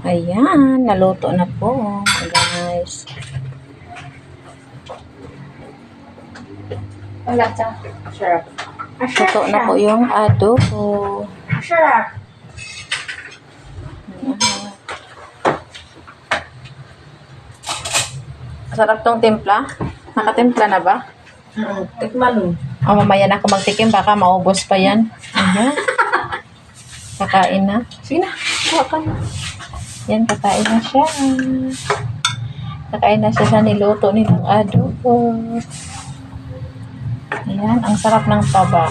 Ayan, naluto na po, guys. Wala siya. Sarap. Luto na po yung adobo. Sarap. Ayan. Sarap tong timpla. Nakatimpla na ba? Mm, tikman mo. O, mamaya na ako magtikim. Baka maubos pa yan. Ayan. Kakain na. Sige na. Kuha ka na. Yan, kakain na siya. Kakain na siya sa niluto nilang adobo. Ayan, ang sarap ng taba.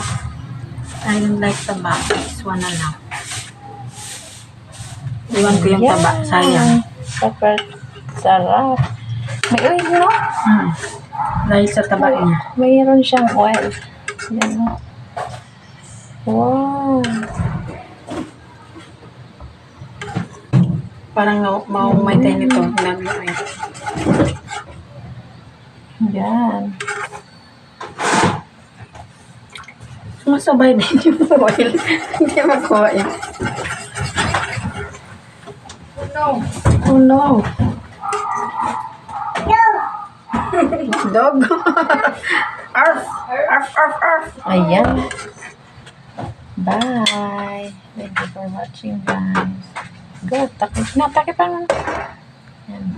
I don't like taba. This one na lang. Iwan ko yung taba. Ayan. Sayang. Super sarap. May oil, no? Hmm. Dahil sa taba niya. Mayroon siyang oil. Yan? Wow. Parang na, maumatay nito. Ko. Yan. Sumasabay din yung oil. Hindi makuha yun. Oh no. Dog. arf. Arf, arf, arf. Ayan. Bye. Thank you for watching, guys. Good. Takip na. Takip pa. Yan.